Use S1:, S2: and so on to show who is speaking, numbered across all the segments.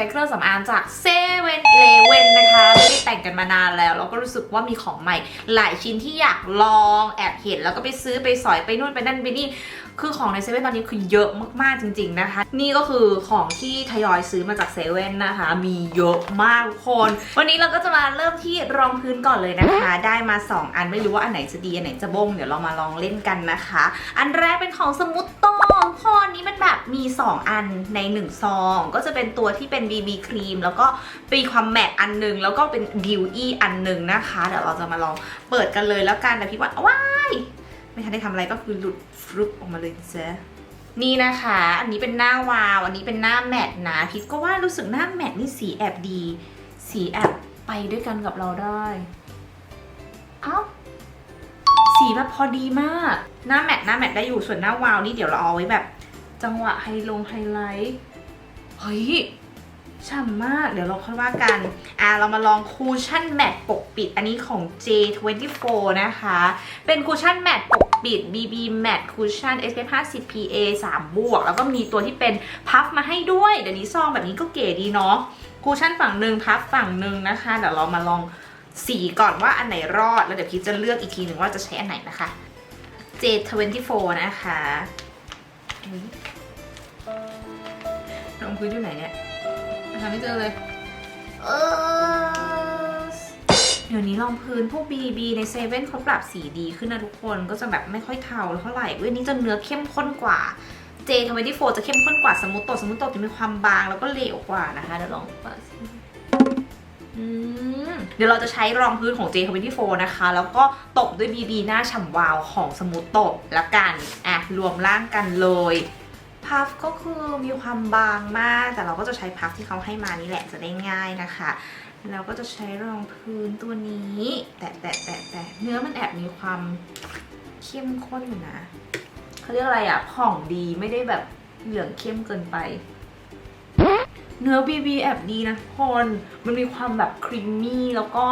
S1: ช้เครื่องสำอางจากเซเว่นเลเว่นนะคะไม่ได้แต่งกันมานานแล้วแล้วก็รู้สึกว่ามีของใหม่ หลายชิ้นที่อยากลองแอบเห็นแล้วก็ไปซื้อไปสอยไปนู่นไปนั่นไปนี่คือของในเซเว่นตอนนี้คือเยอะมากๆจริง ๆนะคะ นี่ก็คือของที่ทยอยซื้อมาจากเซเว่นนะคะ มีเยอะมากทุกคน วันนี้เราก็จะมาเริ่มที่รองพื้นก่อนเลยนะคะ ได้มา 2 อันไม่รู้ว่าอันไหนจะดี อันไหนจะบง เดี๋ยวเรามาลองเล่นกันนะคะ อันแรกเป็นของสมุตโต พอนี้มันแบบมี 2 อันใน 1 ซอง ก็จะเป็นตัวที่เป็น BB ครีม แล้วก็ปีความแมตต์อันหนึง แล้วก็เป็นดิวอี้อันหนึงนะคะ เดี๋ยวเราจะมาลองเปิดกันเลยแล้วกันแต่พี่ว่าว้ายไม่ทันได้ทำอะไรก็คือหลุดฟลุปออกมาเลยจ้ะนี่นะคะ อันนี้เป็นหน้าวาว อันนี้เป็นหน้าแมทนะพิทก็ว่ารู้สึกหน้าแมทนี่สีแอบดี สีแอบไปด้วยกันกับเราได้ เอ้า สีแบบพอดีมาก หน้าแมทหน้าแมทได้อยู่ส่วนหน้าวาวนี่เดี๋ยวเราเอาไว้แบบ จังหวะไฮลงไฮไลท์เฮ้ยฉ่ำมาก เดี๋ยวเราค่อยว่ากัน อะเรามาลองคูชั่นแมตปกปิด อันนี้ของ J24 นะคะ เป็นคูชั่นแมตปกปิด BB Matte Cushion SPF 50 PA 3 บวก แล้วก็มีตัวที่เป็นพัฟมาให้ด้วย เดี๋ยวนี้ซองแบบนี้ก็เก๋ดีเนาะ คูชั่นฝั่งหนึ่งพัฟฝั่งหนึ่งนะคะ เดี๋ยวเรามาลอง สีก่อนว่าอันไหนรอด แล้วเดี๋ยวพีจะเลือกอีกทีหนึ่งว่าจะใช้อันไหนนะคะ J24 นะคะรองพื้นอยู่ไหนเนี่ยหาไม่เจอเลยเออเดี๋ยวนี้รองพื้นพวก BB ในเซเว่นเขาปรับสีดีขึ้นนะทุกคนก็จะแบบไม่ค่อยเทาเท่าไหร่เว้ยนี้จะเนื้อเข้มข้นกว่า J24 จะเข้มข้นกว่าสมูทโตสมูทโตจะมีความบางแล้วก็เหลวกว่านะคะเดี๋ยวลองเปิดสิอืม เดี๋ยวเราจะใช้รองพื้นของ J24 นะคะ แล้วก็ตบด้วย BB หน้าฉ่ำวาวของสมูทโตละกันอะรวมร่างกันเลยพัฟก็คือมีความบางมาก แต่เราก็จะใช้พัฟที่เขาให้มานี่แหละจะได้ง่ายนะคะแล้วก็จะใช้รองพื้นตัวนี้ แต่แต่แต่แต่เนื้อมันแอบมีความเข้มข้นอยู่นะเขาเรียกอะไรอะผ่องดีไม่ได้แบบเหลืองเข้มเกินไป เนื้อบีบีแอบดีนะทุกคน มันมีความแบบครีมมี่แล้วก็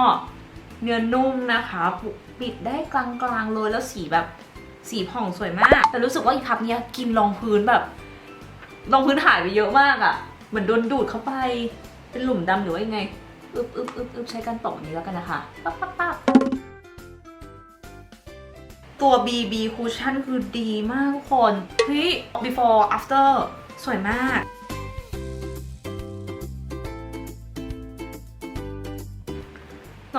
S1: เนื้อนุ่มนะคะปุปิดได้กลางๆเลยแล้วสีแบบสีผ่องสวยมาก แต่รู้สึกว่าอีพับเนี้ยกินรองพื้นแบบรองพื้นหายไปเยอะมากอะ่ะ เหมือนโดนดูดเข้าไป เป็นหลุมดำหรือว่ายังไงอึบอึบอึบอึบใช้การตบอันนี้แล้วกันนะคะปั๊บปั๊บปั๊บตัว BB Cushion คือดีมากทุกคนเฮ้ย before after สวยมาก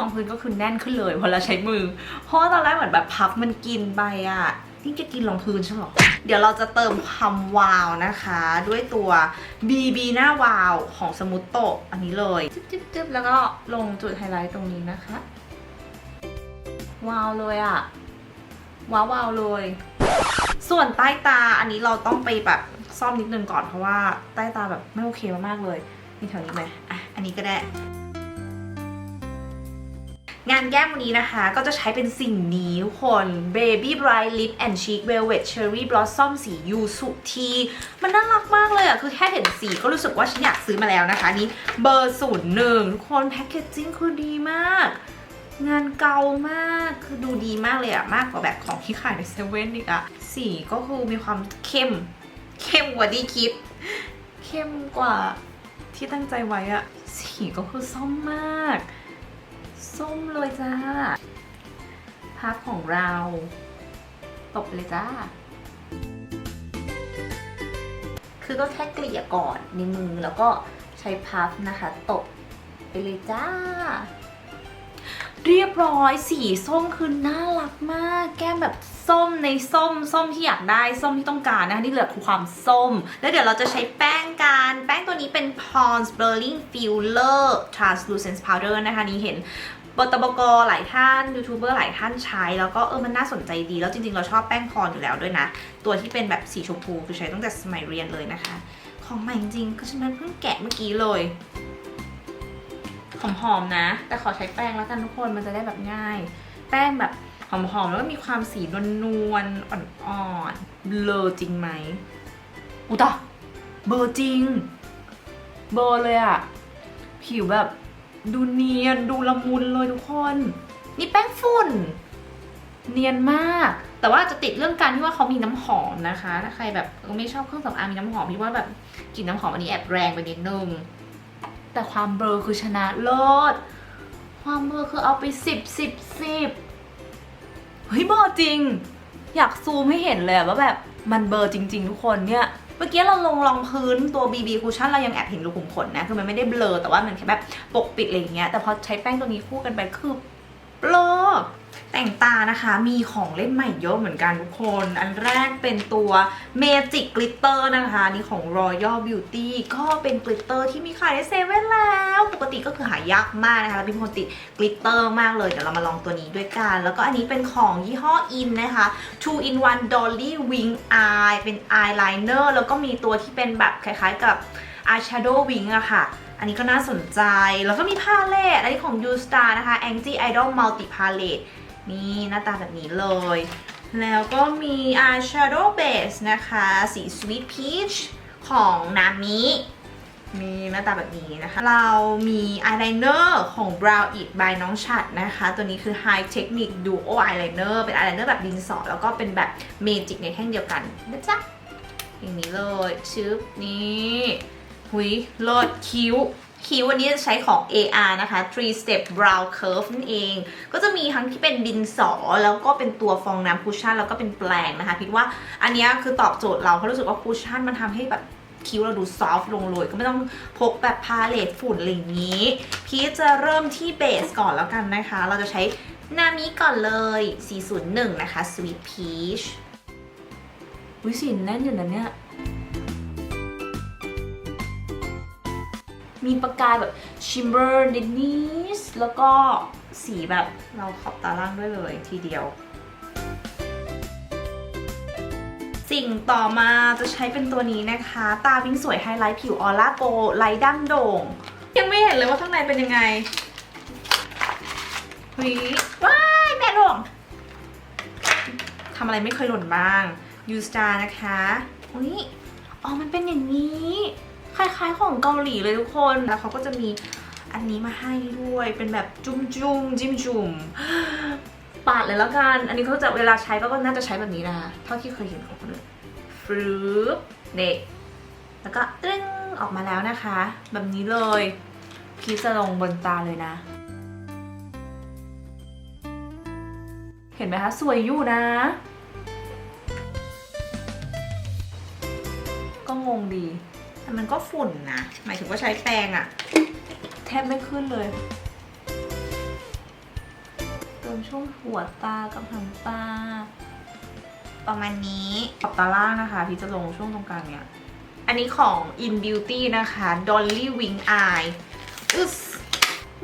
S1: องพื้นก็คือแน่นขึ้นเลยพอเราใช้มือ เพราะว่าตอนแรกเหมือนแบบพับมันกินไปอะนี่จะกินรองพื้นใช่หรอ เดี๋ยวเราจะเติมความวาวนะคะ ด้วยตัว BB หน้าวาวของสมุตโตอันนี้เลยจึ๊บจึ๊บจึ๊บแล้วก็ลงจุดไฮไลท์ตรงนี้นะคะ วาวเลยอะว้าววาวเลย ส่วนใต้ตาอันนี้เราต้องไปแบบซ่อมนิดนึงก่อนเพราะว่าใต้ตาแบบไม่โอเคมากๆเลยนี่แถวนี้ไหมอะ อันนี้ก็ได้ งานแก้มวันนี้นะคะ ก็จะใช้เป็นสิ่งนี้ทุกคน Baby Bright Lip and Cheek Velvet Cherry Blossom สียูสุทีมันน่ารักมากเลยอะคือแค่เห็นสีก็รู้สึกว่าฉันอยากซื้อมาแล้วนะคะนี้เบอร์ศูนย์หนึ่งทุกคนแพคเกจจิ้งคือดีมาก งานเก่ามากคือดูดีมากเลยอะมากกว่าแบบของที่ขายในเซเว่นอีกอะสีก็คือมีความเข้ม เข้มกว่าที่คิด เข้มกว่าที่ตั้งใจไว้อะสีก็คือส้มมาก ส้มเลยจ้า พักของเรา ตบเลยจ้า คือก็แค่เกลี่ยก่อนในมือแล้วก็ใช้พับนะคะ ตบไปเลยจ้า เรียบร้อยสีส้มคือน่ารักมาก แก้มแบบ ส้มในส้มส้มที่อยากได้ส้มที่ต้องการนะคะที่เหลือคือความส้ม แล้วเดี๋ยวเราจะใช้แป้งกันแป้งตัวนี้เป็น Pond's Blurring Filler Translucent Powder นะคะนี่เห็นบตบกหลายท่านยูทูบเบอร์หลายท่านใช้แล้วก็เออมันน่าสนใจดี แล้วจริงๆ เราชอบแป้งพรอยู่แล้วด้วยนะ ตัวที่เป็นแบบสีชมพูคือใช้ตั้งแต่สมัยเรียนเลยนะคะ ของใหม่จริงๆก็ฉันเพิ่งแกะเมื่อกี้เลยหอมๆนะ แต่ขอใช้แป้งแล้วกันทุกคนมันจะได้แบบง่าย แป้งแบบ หอมๆแล้วก็มีความสีนวลๆอ่อนๆเบลอจริงไหมอุตะเบลอจริง เบลอเลยอะผิวแบบดูเนียนดูละมุนเลยทุกคน นี่แป้งฝุ่น เนียนมาก แต่ว่าจะติดเรื่องการที่ว่าเขามีน้ำหอมนะคะ ถ้าใครแบบไม่ชอบเครื่องสำอางมีน้ำหอมพี่ว่าแบบกลิ่นน้ำหอมอันนี้แอบแรงไปนิดนึงแต่ความเบลอคือชนะเลิศความเบลอคือเอาไปสิบสิบสิบ
S2: เฮ้ยเบอร์จริง อยากซูมให้เห็นเลยว่าแบบมันเบอร์จริง ๆ ทุกคนเนี่ย
S1: เมื่อกี้เราลงรองพื้นตัว BB Cushion เรายังแอบเห็นรูขุมขนนะ คือมันไม่ได้เบลอแต่ว่ามันแค่แบบปกปิดอะไรอย่างเงี้ย แต่พอใช้แป้งตัวนี้คู่กันไปคือ เบลอแต่งตานะคะมีของเล่นใหม่เยอะเหมือนกันทุกคน อันแรกเป็นตัว Magic Glitter นะคะ นี่ของ Royal Beauty ก็เป็นกลิตเตอร์ที่มีขายในเซเว่นแล้ว ปกติก็คือหายากมากนะคะ แล้วเป็นคนติดกลิตเตอร์มากเลย เดี๋ยวเรามาลองตัวนี้ด้วยกัน แล้วก็อันนี้เป็นของยี่ห้อ In นะคะ two in one dolly wing eye เป็น eyeliner แล้วก็มีตัวที่เป็นแบบคล้ายๆกับ eyeshadow wing อะค่ะ อันนี้ก็น่าสนใจ แล้วก็มีพาเลตอันนี้ของ U Star นะคะ Angie Idol Multi Palette นี่หน้าตาแบบนี้เลย แล้วก็มี eyeshadow base นะคะ สี Sweet Peach ของนามิมีหน้าตาแบบนี้นะคะ เรามี eyeliner ของ Brow It by น้องฉัดนะคะ ตัวนี้คือ High Technique Duo Eyeliner เป็น eyeliner แบบดินสอแล้วก็เป็นแบบเมจิกในแท่งเดียวกันนะจ๊ะอย่างนี้เลยชึบนี่ หุยเลิศคิ้ว คิ้ววันนี้จะใช้ของ AR นะคะ three step brow curve นั่นเอง ก็จะมีทั้งที่เป็นดินสอ แล้วก็เป็นตัวฟองน้ำคุชชั่น แล้วก็เป็นแปลงนะคะคิดว่าอันนี้คือตอบโจทย์เราเพราะรู้สึกว่าคุชชั่นมันทำให้แบบคิ้วเราดูซอฟต์ลงเลยก็ไม่ต้องพกแบบพาเลตฝุ่นอะไรอย่างนี้ พีจะเริ่มที่เบสก่อนแล้วกันนะคะ เราจะใช้นามิก่อนเลย 401 นะคะ sweet peach
S2: วิสินแน่นอยู่นะเนี่ย มีประกายแบบชิมเบอร์นิดนิดแล้วก็
S1: สีแบบเราขอบตาล่างด้วยเลยทีเดียว สิ่งต่อมาจะใช้เป็นตัวนี้นะคะ ตาวิ่งสวยไฮไลท์ผิวออร่าโกไลท์ดั้งโด่ง ยังไม่เห็นเลยว่าข้างในเป็นยังไงเฮ้ยว้ายแม่หล่นทำอะไรไม่เคยหล่นบ้างยูสตานะคะอุ้ยอ๋อมันเป็นอย่างนี้ คล้ายๆ ของเกาหลีเลยทุกคน แล้วเขาก็จะมีอันนี้มาให้ด้วย เป็นแบบจุ่มจุ่มๆจิ้มจุ่มปาดเลยแล้วกัน อันนี้เขาจะเวลาใช้ก็น่าจะใช้แบบนี้นะคะเท่าที่เคยเห็นของคนอื่นฟรึบเด็กแล้วก็ตึ้งออกมาแล้วนะคะ แบบนี้เลย
S2: พีชจะลงบนตาเลยนะ เห็นไหมคะสวยอยู่นะ ก็งงดี
S1: แต่มันก็ฝุ่นนะ หมายถึงว่าใช้แปรงอะ
S2: แทบไม่ขึ้นเลย เติมช่วงหัวตากับหางตา
S1: ประมาณนี้ขอบตาล่างนะคะ พี่จะลงช่วงตรงกลางเนี่ย อันนี้ของ In Beauty นะคะ Dolly Wing Eye อึส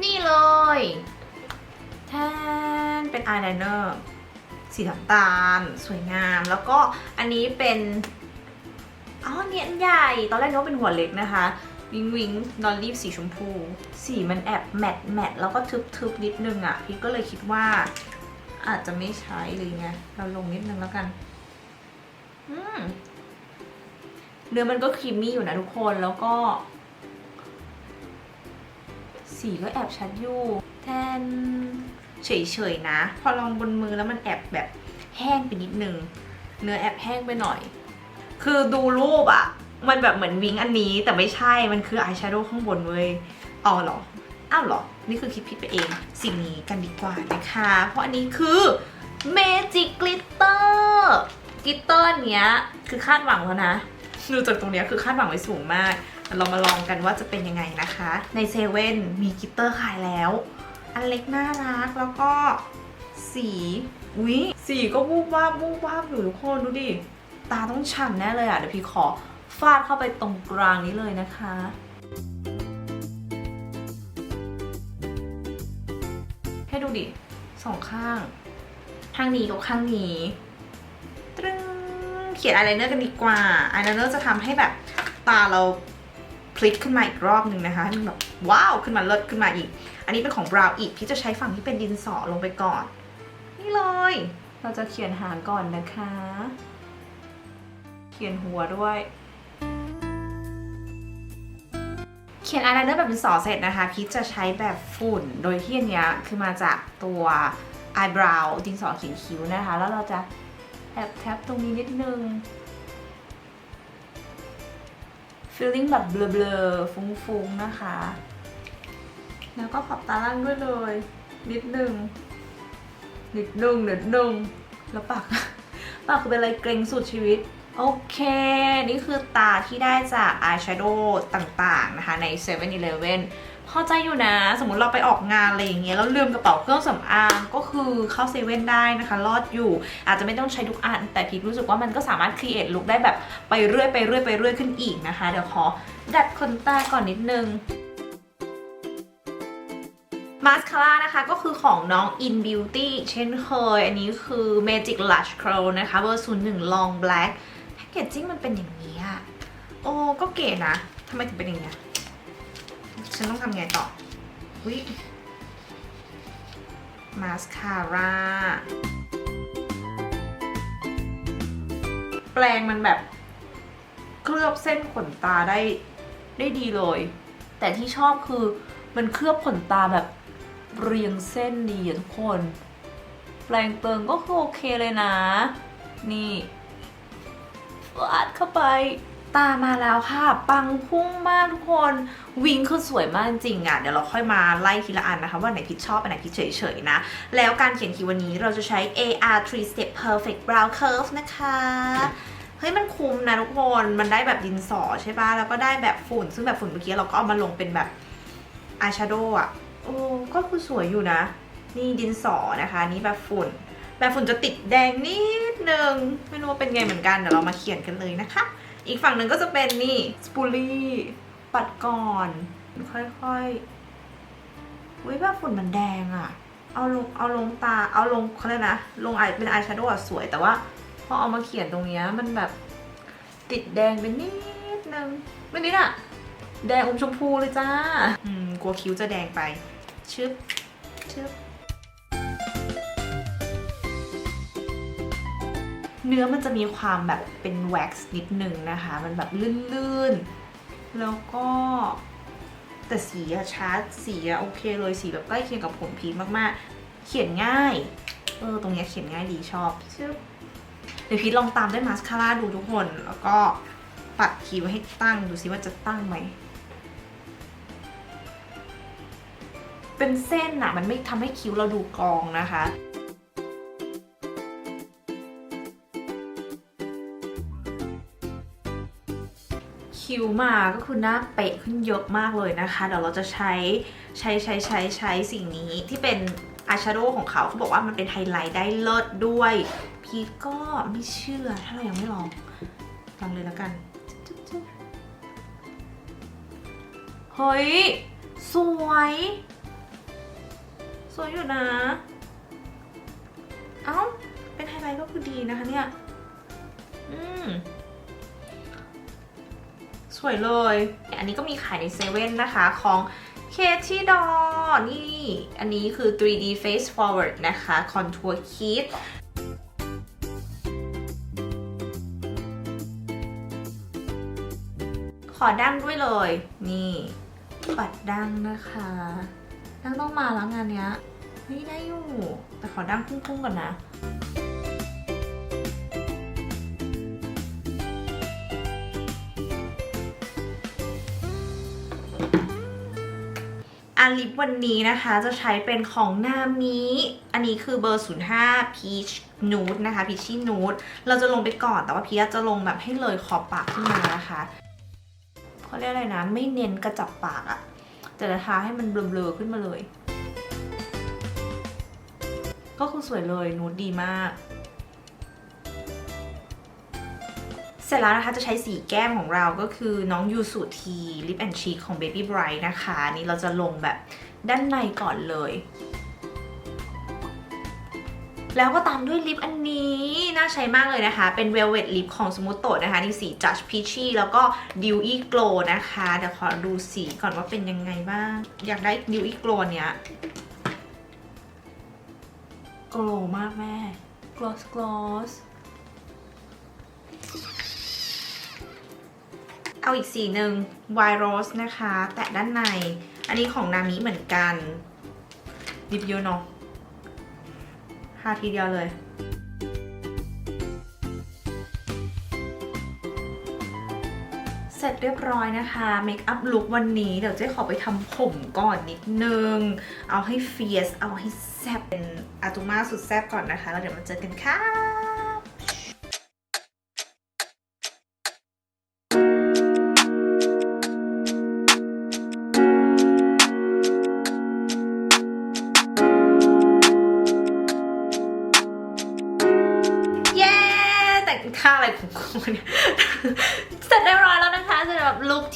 S1: นี่เลยแทนเป็นอายไลเนอร์สีน้ำตาล สวยงาม แล้วก็อันนี้เป็น อ๋อเนี่ยอันใหญ่ ตอนแรกนึกว่าเป็นหัวเล็กนะคะ วิงวิงดอลลี่สีชมพู สีมันแอบแมตต์แมตต์แล้วก็ทึบทึบนิดนึงอะ่ะ พี่ก็เลยคิดว่า อาจจะไม่ใช้เลยไงเราลงนิดนึงแล้วกัน อืมเนื้อมันก็ครีมมี่อยู่นะทุกคนแล้วก็ สีก็แอบชัดอยู่ แทนเฉยๆนะ พอลองบนมือแล้วมันแอบแบบแห้งไปนิดนึง เนื้อแอบแห้งไปหน่อย คือดูรูปอะมันแบบเหมือนวิงอันนี้แต่ไม่ใช่มันคืออายแชโดว์ข้างบนเว้ยอ๋อเหรอ อ้าวเหรอ นี่คือคิดผิดไปเองสิ่งนี้กันดีกว่านะคะ เพราะอันนี้คือ Magic Glitter Glitter อันเนี้ยคือคาดหวังแล้วนะดูจากตรงเนี้ยคือคาดหวังไว้สูงมาก เรามาลองกันว่าจะเป็นยังไงนะคะ ในเซเว่นมีกลิตเตอร์ขายแล้ว อันเล็กน่ารักแล้วก็สีอุ๊ยสีก็วูบวาบวูบวาบอยู่ทุกคนดูดิ ตาต้องฉ่ำแน่เลยอะ เดี๋ยวพี่ขอฟาดเข้าไปตรงกลางนี้เลยนะคะ ให้ดูดิสองข้าง ข้างนี้กับข้างนี้ตรึงเขียนอายไลเนอร์กันดีกว่าอายไลเนอร์จะทำให้แบบตาเราพลิกขึ้นมาอีกรอบหนึ่งนะคะให้มันแบบว้าวขึ้นมาเลิศขึ้นมาอีก อันนี้เป็นของ Brow It พี่จะใช้ฝั่งที่เป็นดินสอลงไปก่อน นี่เลย
S2: เราจะเขียนหางก่อนนะคะ เขียนหัวด้วย
S1: เขียนอายไลเนอร์แบบดินสอเสร็จนะคะ พีชจะใช้แบบฝุ่น โดยที่อันเนี้ยคือมาจากตัว eyebrow ดินสอเขียนคิ้วนะคะ แล้วเราจะ
S2: แอบแท็บตรงนี้นิดนึง feeling แบบเบลอๆ ฟุ้งๆ นะคะ
S1: แล้วก็ขอบตาล่างด้วยเลย นิดนึง นิดนึงนิดนึง
S2: แล้วปาก ปากคือเป็นอะไรเกรงสุดชีวิต โอเค นี่คือตาที่ได้จากอายแชโดว์ต่างๆนะคะใน7 e เ e ่ e อพอใจอยู่นะ สมมติเราไปออกงานอะไรอย่างเงี้ยแล้วลืมกระเป๋าเครื่องสำอางก็คือเข้าเซเว่นได้นะคะ รอดอยู่ อาจจะไม่ต้องใช้ทุกอัน แต่พีทรู้สึกว่ามันก็สามารถครีเอทลุคได้แบบไปเรื่อยไปเรื่อยไปเรื่อยขึ้นอีกนะคะ เดี๋ยวขอดัดขนตาก่อนนิดนึงมาสคาร่านะคะก็คือของน้อง In Beauty เช่นเคย อันนี้คือ Magic Lush Curl นะคะเบอร์ศูนย์หนึ่ง Long Black แพค เกจจิ้งมันเป็นอย่างนี้อะโอ้ก็เก๋นะทำไมถึงเป็นอย่างนี้ยฉันต้องทำไงต่อวิมาสคาร่าแปลงมันแบบ เคลือบเส้นขนตาได้ได้ดีเลย แต่ที่ชอบคือมันเคลือบขนตาแบบเรียงเส้นดีทุกคน แปลงเติงก็คือโอเคเลยนะ นี่ ฟาดเข้าไป ตามาแล้วค่ะ ปังพุ่งมากทุกคนวิงคือสวยมากจริงๆอะเดี๋ยวเราค่อยมาไล่ทีละอันนะคะ ว่าไหนพิชชอบอันไหนพิชเฉยๆนะ แล้วการเขียนคิววันนี้เราจะใช้ AR 3 Step Perfect Brow Curve นะคะเฮ้ยมันคุ้มนะทุกคน มันได้แบบดินสอใช่ปะแล้วก็ได้แบบฝุ่น ซึ่งแบบฝุ่นเมื่อกี้เราก็เอามาลงเป็นแบบอายแชโดว์อะ โอ้ ก็คือสวยอยู่นะ นี่ดินสอนะคะ นี่แบบฝุ่น แบบฝุ่นจะติดแดงนิดนึง ไม่รู้ว่าเป็นไงเหมือนกัน เดี๋ยวเรามาเขียนกันเลยนะคะ อีกฝั่งหนึ่งก็จะเป็นนี่สปูลี่ปัดก่อน ค่อยๆวิแบบฝุ่นมันแดงอะเอาลงเอาลงตาเอาลงเขาเรียนะ ลงอายเป็นอายแชโดว์สวยแต่ว่าพอเอามาเขียนตรงเนี้ยมันแบบติดแดงเป็นนิดนึงไม่นิดอะแดงอมชมพูเลยจ้า อืม กลัวคิ้วจะแดงไป ชึบ ชึบ เนื้อมันจะมีความแบบเป็นแว็กซ์นิดนึงนะคะ มันแบบลื่นๆ แล้วก็แต่สีอะชาร์จสีอะโอเคเลยสีแบบใกล้เคียงกับผมพีคมากๆ เขียนง่าย เออ ตรงเนี้ยเขียนง่ายดีชอบชึบเดี๋ยวพีทลองตามด้วยมาสคาร่าดูทุกคน แล้วก็ปัดคิ้วให้ตั้งดูซิว่าจะตั้งไหม เป็นเส้นอะมันไม่ทำให้คิ้วเราดูกองนะคะ คิ้วมาก็คือหน้าเป๊ะขึ้นเยอะมากเลยนะคะ เดี๋ยวเราจะใช้ใช้ใช้ใช้ใช้สิ่งนี้ที่เป็นอายแชโดว์ของเขาเขาบอกว่ามันเป็นไฮไลท์ได้เลิศด้วย พีทก็ไม่เชื่อถ้าเรายังไม่ลองลองเลยแล้วกันเฮ้ย สวย สวยอยู่นะ เอ้า เป็นไฮไลท์ก็คือดีนะคะเนี่ย อืม สวยเลย อันนี้ก็มีขายในเซเว่นนะคะของ k t d o นี่ อันนี้คือ 3D Face Forward นะคะ Contour Kit ขอดั้งด้วยเลย นี่ปัดดั้งนะคะดั้งต้องมาแล้วงานเนี้ยเฮ้ยได้อยู่ แต่ขอดั้งพุ่งๆก่อนนะ อาลิปวันนี้นะคะจะใช้เป็นของนามิอันนี้คือเบอร์ 05 Peach Nude นะคะ Peachy Nude เราจะลงไปก่อนแต่ว่าพีชจะลงแบบให้เลยขอบปากขึ้นมานะคะเขาเรียกอะไรนะ ไม่เน้นกระจับปากอะแต่จะทาให้มันเบลอๆขึ้นมาเลย ก็คือสวยเลยนูดดีมาก เสร็จแล้วนะคะจะใช้สีแก้มของเราก็คือน้องยูสุทีลิปแอนชีของ Baby Bright นะคะนี่เราจะลงแบบด้านในก่อนเลย แล้วก็ตามด้วยลิปอันนี้ น่าใช้มากเลยนะคะ เป็น Velvet Lip ของ Smooth นะคะนี่สี Judge Peachy แล้วก็ Dewy Glow นะคะเดี๋ยวขอดูสีก่อนว่าเป็นยังไงบ้าง อยากได้ Dewy Glow เนี้ย Glow มากแม่ Gloss Gloss เอาอีกสีหนึ่ง Wine Rose นะคะ แตะด้านใน อันนี้ของนามิเหมือนกันดิบเยอะเนาะทาทีเดียวเลย เส
S1: ร็จเรียบร้อยนะคะเมคอัพลุควันนี้เดี๋ยวเจ๊ขอไปทำผมก่อนนิดนึง เอาให้เฟียส เอาให้แซบเป็นอาตุมาสุดแซบก่อนนะคะ แล้วเดี๋ยวมาเจอกันค่ะ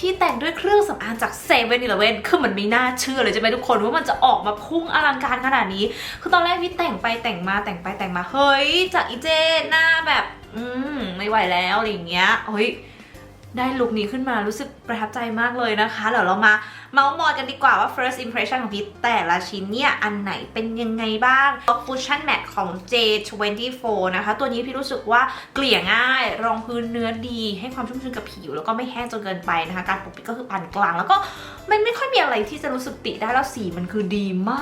S1: ที่แต่งด้วยเครื่องสำอางจากเซเว่นอีเลเว่นคือมันไม่น่าเชื่อเลยใช่ไหมทุกคนว่ามันจะออกมาพุ่งอลังการขนาดนี้ คือตอนแรกพี่แต่งไปแต่งมาแต่งไปแต่งมา เฮ้ย จากอีเจหน้าแบบ อืมไม่ไหวแล้วอะไรอย่างเงี้ยเฮ้ยได้ลุคนี้ขึ้นมารู้สึกประทับใจมากเลยนะคะเดี๋ยวเรามาเมาส์มอยกันดีกว่าว่า first impression ของพีทแต่ละชิ้นเนี่ยอันไหนเป็นยังไงบ้าง cushion matte ของ J24 นะคะ ตัวนี้พี่รู้สึกว่าเกลี่ยง่าย รองพื้นเนื้อดี ให้ความชุ่มชื้นกับผิว แล้วก็ไม่แห้งจนเกินไปนะคะ การปกปิดก็คือปานกลาง แล้วก็มันไม่ค่อยมีอะไรที่จะรู้สึกติได้แล้วสีมันคือดีมา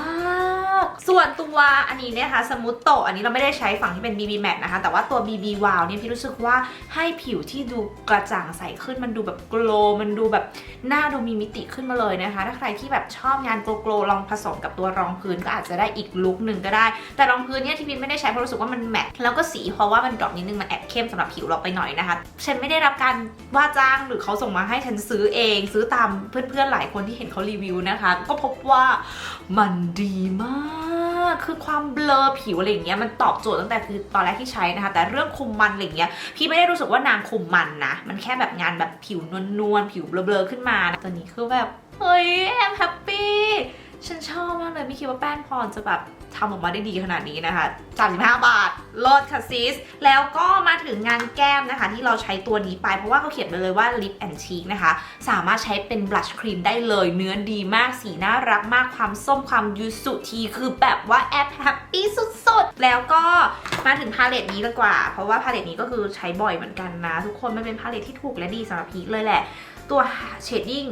S1: ก ส่วนตัวอันนี้เนี่ยนะคะสมูทโตอันนี้เราไม่ได้ใช้ฝั่งที่เป็น BB matte นะคะ แต่ว่าตัว BB wow เนี่ยพี่รู้สึกว่าให้ผิวที่ดูกระจ่างใสขึ้นมันดูแบบโกลมันดูแบบหน้าดูมีมิติขึ้นมาเลยนะคะ ถ้าใครที่แบบชอบงานโกลโกลลองผสมกับตัวรองพื้นก็อาจจะได้อีกลุคหนึ่งก็ได้ แต่รองพื้นเนี่ยที่พิมไม่ได้ใช้เพราะรู้สึกว่ามันแมทแล้วก็สีเพราะว่ามันดรอปนิดนึงมันแอบเข้มสำหรับผิวเราไปหน่อยนะคะ ฉันไม่ได้รับการว่าจ้างหรือเขาส่งมาให้ฉันซื้อเอง ซื้อตามเพื่อนๆหลายคนที่เห็นเขารีวิวนะคะ ก็พบว่ามันดีมากคือความเบลอผิวอะไรอย่างเงี้ยมันตอบโจทย์ตั้งแต่คือตอนแรกที่ใช้นะคะ แต่เรื่องคุมมันอะไรเงี้ยพี่ไม่ได้รู้สึกว่านางคุมมันนะ มันแค่แบบงานแบบผิวนวลๆผิวเบลอๆขึ้นมานะตัวนี้คือแบบ เฮ้ยแอมแฮปปี้ฉันชอบมากเลยไม่คิดว่าแป้งพรจะแบบทำออกมาได้ดีขนาดนี้นะคะ 35 บาทลดค่ะซิส แล้วก็มาถึงงานแก้มนะคะ ที่เราใช้ตัวนี้ไป เพราะว่าเขาเขียนไปเลยว่า lip and cheek นะคะ สามารถใช้เป็นบลัชครีมได้เลย เนื้อดีมาก สีน่ารักมาก ความส้มความยูสุทีคือแบบว่าแอบแฮปปี้สุดๆ แล้วก็มาถึงพาเลตนี้ดีกว่า เพราะว่าพาเลตนี้ก็คือใช้บ่อยเหมือนกันนะ ทุกคนมันเป็นพาเลตที่ถูกและดีสำหรับพีคเลยแหละ ตัวเชดดิ้ง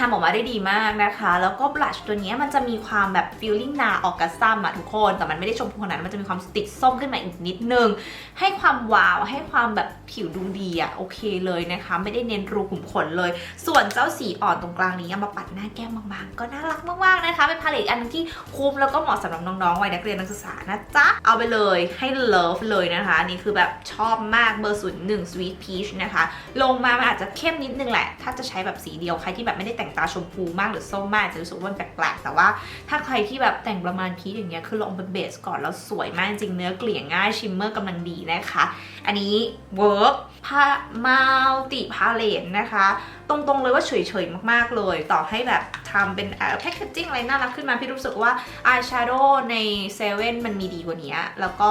S1: ทำออกมาได้ดีมากนะคะ แล้วก็บลัชตัวนี้มันจะมีความแบบฟีลลิ่งนาออกกระซัมอะทุกคน แต่มันไม่ได้ชมพูขนาดนั้นมันจะมีความติดส้มขึ้นมาอีกนิดนึง ให้ความวาว ให้ความแบบผิวดูดีอะโอเคเลยนะคะ ไม่ได้เน้นรูขุมขนเลย ส่วนเจ้าสีอ่อนตรงกลางนี้เอามาปัดหน้าแก้มบางๆ ก็น่ารักมากๆนะคะ เป็นพาเลตอันที่คุ้มแล้วก็เหมาะสำหรับน้องๆวัยนักเรียนนักศึกษานะจ๊ะ เอาไปเลยให้เลิฟเลยนะคะอันนี่คือแบบชอบมากเบอร์ศูนย์หนึ่ง sweet peach นะคะ ลงมามันอาจจะเข้มนิดนึงแหละ ถ้าจะใช้แบบสีเดียวใครที่แบบไม่ได้แต่งตาชมพูมากหรือส้มมากจะรู้สึกว่ามันแปลกๆแต่ว่าถ้าใครที่แบบแต่งประมาณพีชอย่างเงี้ยคือลองเป็นเบสก่อนแล้วสวยมากจริงเนื้อเกลี่ยง่ายชิมเมอร์กำลังดีนะคะ อันนี้เวิร์กพามัลติพาเลตนะคะ ตรงๆเลยว่าเฉยๆมากๆเลย ต่อให้แบบทำเป็นแพคเกจจิ้งอะไรน่ารักขึ้นมาพี่รู้สึกว่าอายแชโดว์ในเซเว่นมันมีดีกว่านี้แล้วก็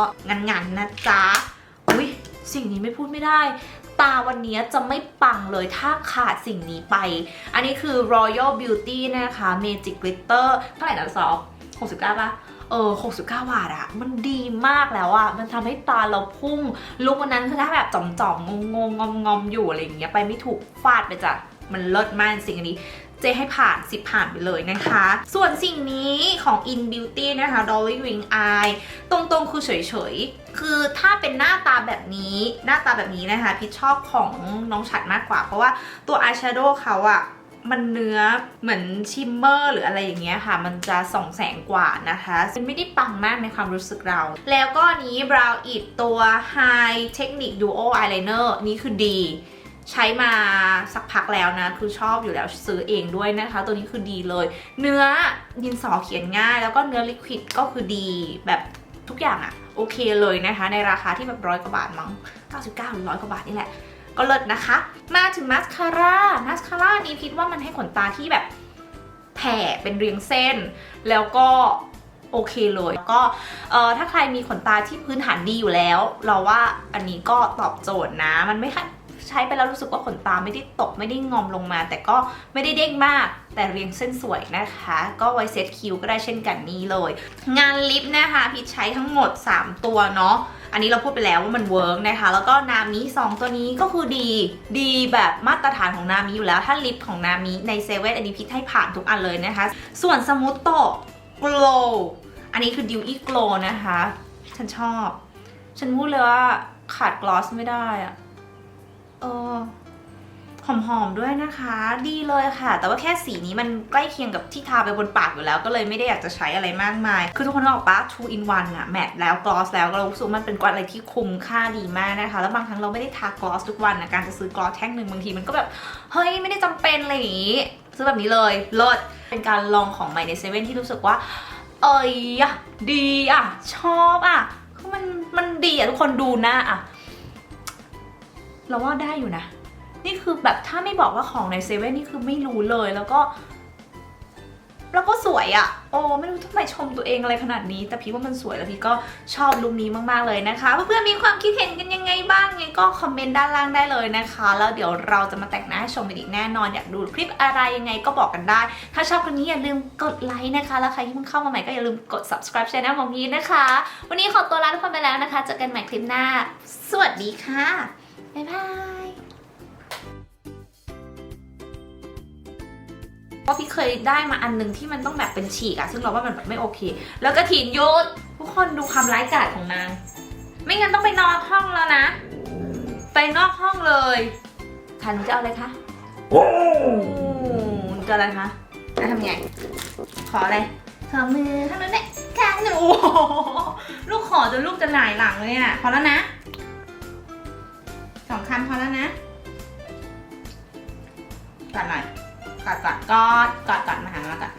S1: งานๆนะจ๊ะ อุ้ยสิ่งนี้ไม่พูดไม่ได้ ตาวันนี้จะไม่ปังเลยถ้าขาดสิ่งนี้ไป อันนี้คือ Royal Beauty นะคะ Magic Glitter เท่าไหร่นะซอฟ69ป่ะเออ 69 บาทอะมันดีมากแล้วอะมันทำให้ตาเราพุ่ง ลุกวันนั้นคือถ้าแบบจ่อมๆงงๆงอมๆอยู่อะไรอย่างเงี้ย ไปไม่ถูกฟาดไปจ้ะ มันเลิศมากสิ่งอันนี้ เจให้ผ่าน 10 ผ่านไปเลยนะคะ ส่วนสิ่งนี้ของ In Beauty นะคะ Dolly Wing Eye ตรงๆ คือเฉยๆ คือถ้าเป็นหน้าตาแบบนี้ หน้าตาแบบนี้นะคะพี่ชอบของน้องฉัดมากกว่า เพราะว่าตัวอายแชโดว์เขาอะมันเนื้อเหมือนชิมเมอร์หรืออะไรอย่างเงี้ยค่ะ มันจะส่องแสงกว่านะคะมันไม่ได้ปังมากในความรู้สึกเรา แล้วก็นี้ Brow It ตัว High Technique Duo Eyeliner นี่คือดี ใช้มาสักพักแล้วนะ คือชอบอยู่แล้วซื้อเองด้วยนะคะ ตัวนี้คือดีเลย เนื้อดินสอเขียนง่าย แล้วก็เนื้อลิควิดก็คือดีแบบทุกอย่างอะโอเคเลยนะคะ ในราคาที่แบบร้อยกว่าบาทมั้ง 99หรือร้อยกว่าบาทนี่แหละ ก็เลิศนะคะ มาถึงมาสคาร่ามาสคาร่านี้คิดว่ามันให้ขนตาที่แบบแผ่เป็นเรียงเส้น แล้วก็โอเคเลยแล้วก็เออถ้าใครมีขนตาที่พื้นฐานดีอยู่แล้ว เราว่าอันนี้ก็ตอบโจทย์นะ มันไม่ค่อย ใช้ไปแล้วรู้สึกว่าขนตาไม่ได้ตกไม่ได้งอมลงมา แต่ก็ไม่ได้เด้งมาก แต่เรียงเส้นสวยนะคะ ก็ไว้เซตคิ้วก็ได้เช่นกันนี้เลย งานลิปนะคะพี่ใช้ทั้งหมด 3 ตัวเนาะอันนี้เราพูดไปแล้วว่ามันเวิร์กนะคะ แล้วก็นามิ2ตัวนี้ก็คือดีดีแบบมาตรฐานของนามิอยู่แล้ว ถ้าลิปของนามิในเซเว่นอันนี้พิทให้ผ่านทุกอันเลยนะคะ ส่วนสมูทโตกลอันนี้คือดิวอี้โกลนะคะ ฉันชอบ ฉันพูดเลยว่าขาดกลอสไม่ได้อะ เออหอมๆด้วยนะคะ ดีเลยค่ะ แต่ว่าแค่สีนี้มันใกล้เคียงกับที่ทาไปบนปากอยู่แล้ว ก็เลยไม่ได้อยากจะใช้อะไรมากมาย คือทุกคนนึกอกปะ two in one อะแมทแล้วกลอสแล้วก็เรารู้สึกมันเป็นกลอสอะไรที่คุ้มค่าดีมากนะคะ แล้วบางครั้งเราไม่ได้ทากลอสทุกวันนะการจะซื้อกลอสแท่งหนึ่งบางทีมันก็แบบ เฮ้ยไม่ได้จำเป็นอะไรอย่างงี้ ซื้อแบบนี้เลยเลิศเป็นการลองของใหม่ในเซเว่นที่รู้สึกว่า เอ้ยอะดีอะชอบอะคือมันมันดีอะทุกคนดูหน้าอะ เราว่าได้อยู่นะ นี่คือแบบถ้าไม่บอกว่าของในเซเว่นนี่คือไม่รู้เลยแล้วก็ แล้วก็สวยอะโอ้ไม่รู้ทำไมชมตัวเองอะไรขนาดนี้ แต่พี่ว่ามันสวยแล้วพี่ก็ชอบลุคนี้มากๆเลยนะคะ เพื่อนๆมีความคิดเห็นกันยังไงบ้างไงก็คอมเมนต์ด้านล่างได้เลยนะคะ แล้วเดี๋ยวเราจะมาแต่งหน้าให้ชมกันอีกแน่นอนอยากดูคลิปอะไรยังไงก็บอกกันได้ ถ้าชอบคลิปนี้อย่าลืมกดไลค์นะคะ แล้วใครที่เพิ่งเข้ามาใหม่ก็อย่าลืมกด subscribe channel ของพีนะคะ วันนี้ขอตัวลาทุกคนไปแล้วนะคะเจอกันใหม่คลิปหน้า สวัสดีค่ะ บ๊ายบายว่าพี่เคยได้มาอันหนึงที่มันต้องแบบเป็นฉีกอะซึ่งเราว่ามันแบบไม่โอเค แล้วก็ถีนหยุดทุกคนดูความร้ายกาจของนาง ไม่งั้นต้องไปนอนห้องแล้วนะ ไปนอกห้องเลยทันจะเอาอะไรคะโอ้จะอะไรคะจะทำไง ขออะไรขอมือข้างนั้นแหละข้างหนึ่งโอ้โหลูกขอจนลูกจะหน่ายหลังเลยอะพอแล้วนะสอง คำพอแล้วนะกัดหน่อยกัดกัดกอดกอดกอดมาหามาก่อนเออ